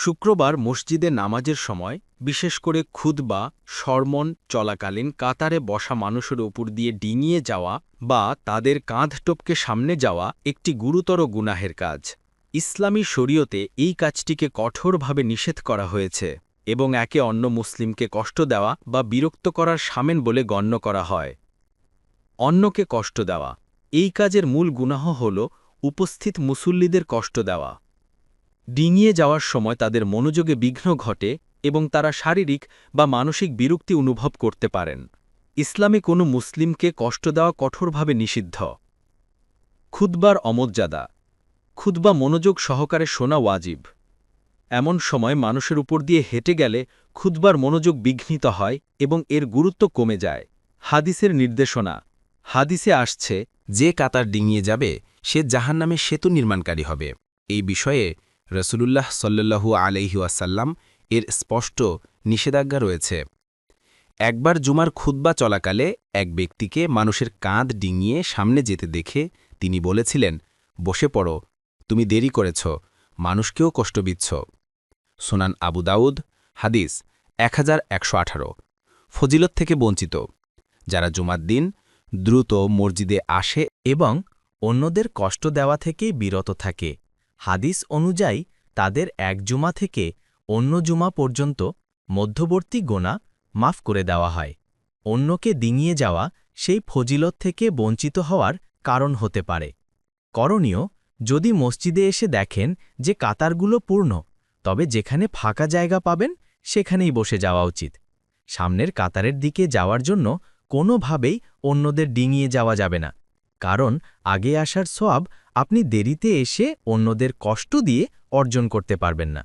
শুক্রবার মসজিদে নামাজের সময়, বিশেষ করে খুদবা সরমন, চলাকালীন কাতারে বসা মানুষের উপর দিয়ে ডিঙিয়ে যাওয়া বা তাদের কাঁধ টপকে সামনে যাওয়া একটি গুরুতর গুনাহের কাজ। ইসলামী শরীয়তে এই কাজটিকে কঠোরভাবে নিষেধ করা হয়েছে এবং একে অন্য মুসলিমকে কষ্ট দেওয়া বা বিরক্ত করার সামেন বলে গণ্য করা হয়। অন্যকে কষ্ট দেওয়া। এই কাজের মূল গুনাহ হল উপস্থিত মুসল্লিদের কষ্ট দেওয়া। ডিঙিয়ে যাওয়ার সময় তাদের মনোযোগে বিঘ্ন ঘটে এবং তারা শারীরিক বা মানসিক বিরক্তি অনুভব করতে পারেন। ইসলামে কোনো মুসলিমকে কষ্ট দেওয়া কঠোরভাবে নিষিদ্ধ। খুদবার অমর্যাদা। খুদবা মনোযোগ সহকারে শোনা ওয়াজিব। এমন সময় মানুষের উপর দিয়ে হেঁটে গেলে খুদবার মনোযোগ বিঘ্নিত হয় এবং এর গুরুত্ব কমে যায়। হাদিসের নির্দেশনা। হাদিসে আসছে, যে কাতার ডিঙিয়ে যাবে, সে জাহান্নামে সেতু নির্মাণকারী হবে। এই বিষয়ে রসুলুল্লাহ সাল্লু আলহিউসাল্লাম এর স্পষ্ট নিষেধাজ্ঞা রয়েছে। একবার জুমার খুদ্া চলাকালে এক ব্যক্তিকে মানুষের কাঁধ ডিঙিয়ে সামনে যেতে দেখে তিনি বলেছিলেন, বসে পড়ো, তুমি দেরি করেছ, মানুষকেও কষ্ট দিচ্ছ। সোনান আবু দাউদ, হাদিস এক ফজিলত থেকে বঞ্চিত। যারা জুমার দিন দ্রুত মসজিদে আসে এবং অন্যদের কষ্ট দেওয়া থেকেই বিরত থাকে হাদিস অনুযায়ী, তাদের এক জুমা থেকে অন্য জুমা পর্যন্ত মধ্যবর্তী গোনা মাফ করে দেওয়া হয়। অন্যকে ডিঙিয়ে যাওয়া সেই ফজিলত থেকে বঞ্চিত হওয়ার কারণ হতে পারে। করণীয়, যদি মসজিদে এসে দেখেন যে কাতারগুলো পূর্ণ, তবে যেখানে ফাঁকা জায়গা পাবেন, সেখানেই বসে যাওয়া উচিত। সামনের কাতারের দিকে যাওয়ার জন্য কোনোভাবেই অন্যদের ডিঙিয়ে যাওয়া যাবে না। কারণ, আগে আসার সোয়াব আপনি দেরিতে এসে অন্যদের কষ্ট দিয়ে অর্জন করতে পারবেন না।